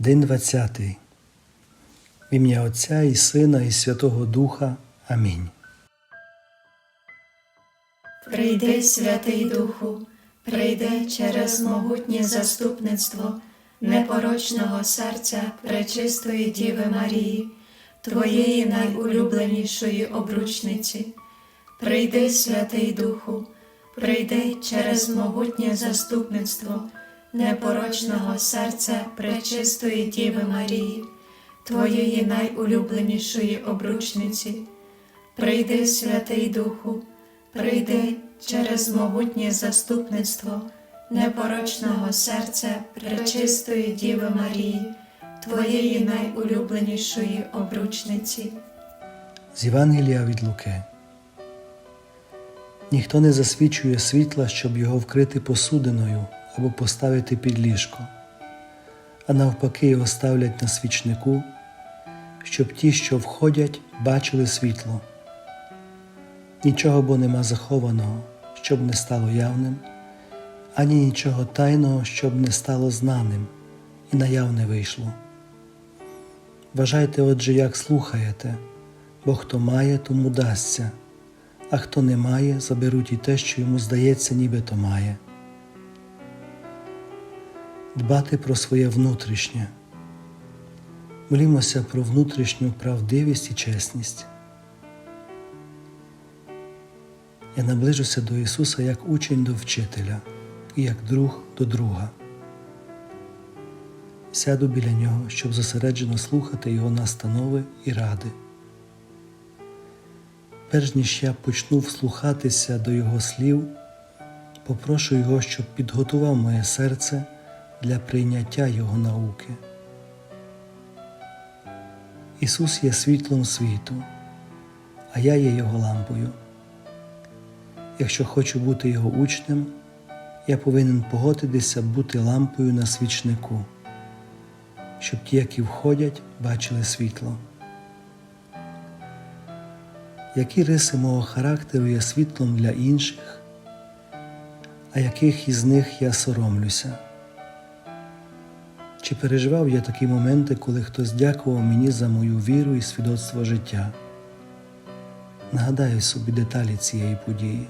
День 20. В ім'я Отця і Сина, і Святого Духа. Амінь. Прийди, Святий Духу, прийди через могутнє заступництво непорочного серця Пречистої Діви Марії, Твоєї найулюбленішої обручниці. Прийди, Святий Духу, прийди через могутнє заступництво непорочного серця Пречистої Діви Марії, Твоєї найулюбленішої обручниці. Прийди, Святий Духу, прийди через могутнє заступництво непорочного серця Пречистої Діви Марії, Твоєї найулюбленішої обручниці. З Євангелія від Луки. Ніхто не засвічує світла, щоб його вкрити посудиною або поставити під ліжко, а навпаки його ставлять на свічнику, щоб ті, що входять, бачили світло. Нічого бо нема захованого, щоб не стало явним, ані нічого тайного, щоб не стало знаним і наявне вийшло. Вважайте, отже, як слухаєте, бо хто має, тому дасться, а хто не має, заберуть і те, що йому здається, ніби то має. Дбати про своє внутрішнє. Молімося про внутрішню правдивість і чесність. Я наближуся до Ісуса як учень до вчителя і як друг до друга. Сяду біля нього, щоб зосереджено слухати Його настанови і ради. Перш ніж я почну вслухатися до Його слів, попрошу Його, щоб підготував моє серце для прийняття Його науки. Ісус є світлом світу, а я є Його лампою. Якщо хочу бути Його учнем, я повинен погодитися бути лампою на свічнику, щоб ті, які входять, бачили світло. Які риси мого характеру є світлом для інших, а яких із них я соромлюся? Чи переживав я такі моменти, коли хтось дякував мені за мою віру і свідоцтво життя? Нагадаю собі деталі цієї події.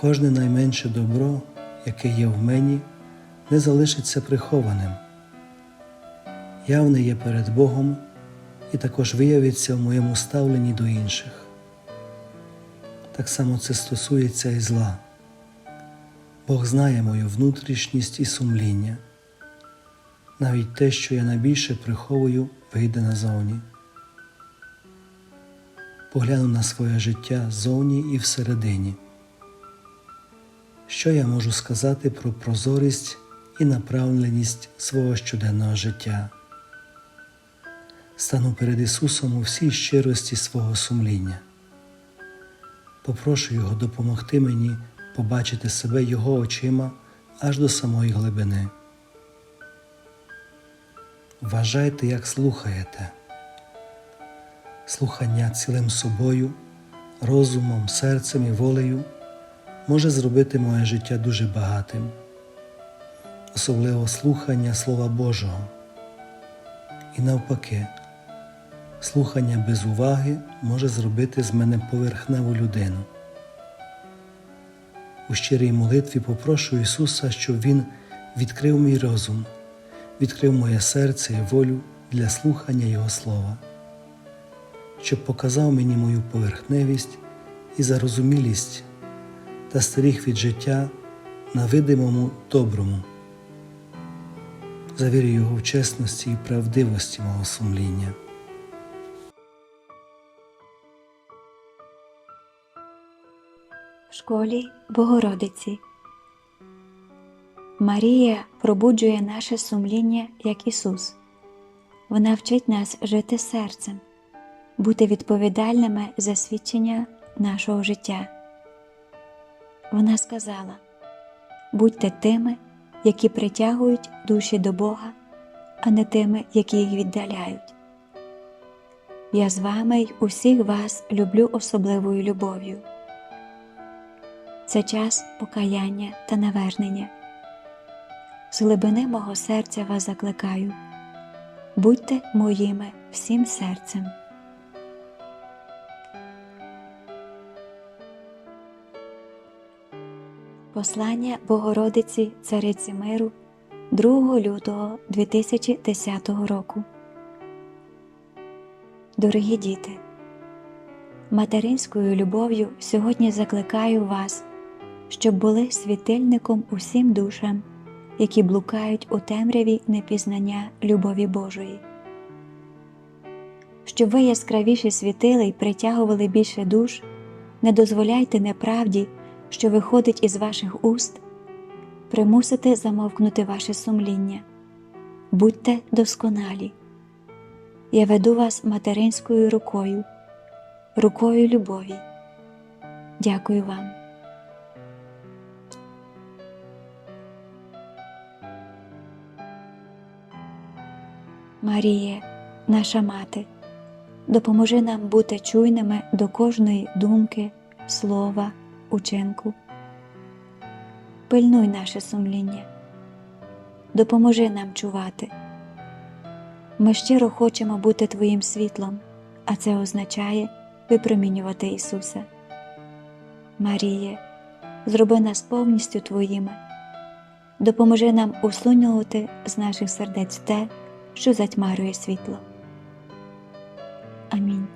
Кожне найменше добро, яке є в мені, не залишиться прихованим. Явне є перед Богом і також виявиться в моєму ставленні до інших. Так само це стосується і зла. Бог знає мою внутрішність і сумління. Навіть те, що я найбільше приховую, вийде назовні. Погляну на своє життя ззовні і всередині. Що я можу сказати про прозорість і направленість свого щоденного життя? Стану перед Ісусом у всій щирості свого сумління. Попрошу Його допомогти мені побачити себе Його очима аж до самої глибини. Вважайте, як слухаєте. Слухання цілим собою, розумом, серцем і волею може зробити моє життя дуже багатим, особливо слухання Слова Божого. І навпаки, слухання без уваги може зробити з мене поверхневу людину. У щирій молитві попрошу Ісуса, щоб Він відкрив мій розум, відкрив моє серце і волю для слухання Його Слова, щоб показав мені мою поверхневість і зарозумілість та старіх від життя на видимому доброму. Завірю Його в чесності і правдивості мого сумління. Школі Богородиці. Марія пробуджує наше сумління як Ісус. Вона вчить нас жити серцем, бути відповідальними за свідчення нашого життя. Вона сказала: будьте тими, які притягують душі до Бога, а не тими, які їх віддаляють. Я з вами й усіх вас люблю особливою любов'ю. Це час покаяння та навернення. з глибини мого серця вас закликаю. Будьте моїми всім серцем. Послання Богородиці Цариці Миру 2 лютого 2010 року. Дорогі діти, материнською любов'ю сьогодні закликаю вас, щоб були світильником усім душам, які блукають у темряві непізнання любові Божої. Щоб ви яскравіше світили й притягували більше душ, не дозволяйте неправді, що виходить із ваших уст, примусити замовкнути ваше сумління. Будьте досконалі. Я веду вас материнською рукою, рукою любові. Дякую вам. Маріє, наша мати, допоможи нам бути чуйними до кожної думки, слова, учинку. Пильнуй наше сумління, допоможи нам чувати. Ми щиро хочемо бути Твоїм світлом, а це означає випромінювати Ісуса. Маріє, зроби нас повністю Твоїми, допоможи нам усунювати з наших сердець те, що затьмарює світло. Амінь.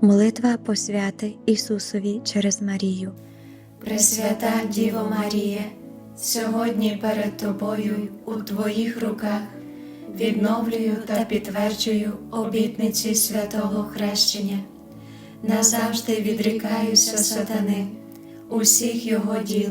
Молитва посвяти Ісусові через Марію. Пресвята Діво Марія, сьогодні перед Тобою у Твоїх руках відновлюю та підтверджую обітниці святого хрещення. Назавжди відрікаюся сатани, усіх його діл,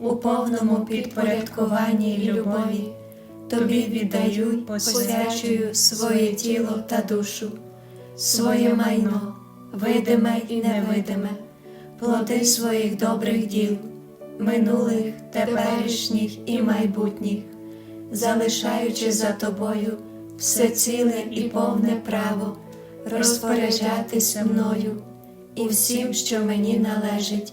у повному підпорядкуванні й любові, Тобі віддаю посвячую своє тіло та душу, своє майно, видиме і невидиме плоди своїх добрих діл, минулих, теперішніх і майбутніх, залишаючи за тобою все ціле і повне право розпоряджатися мною і всім, що мені належить,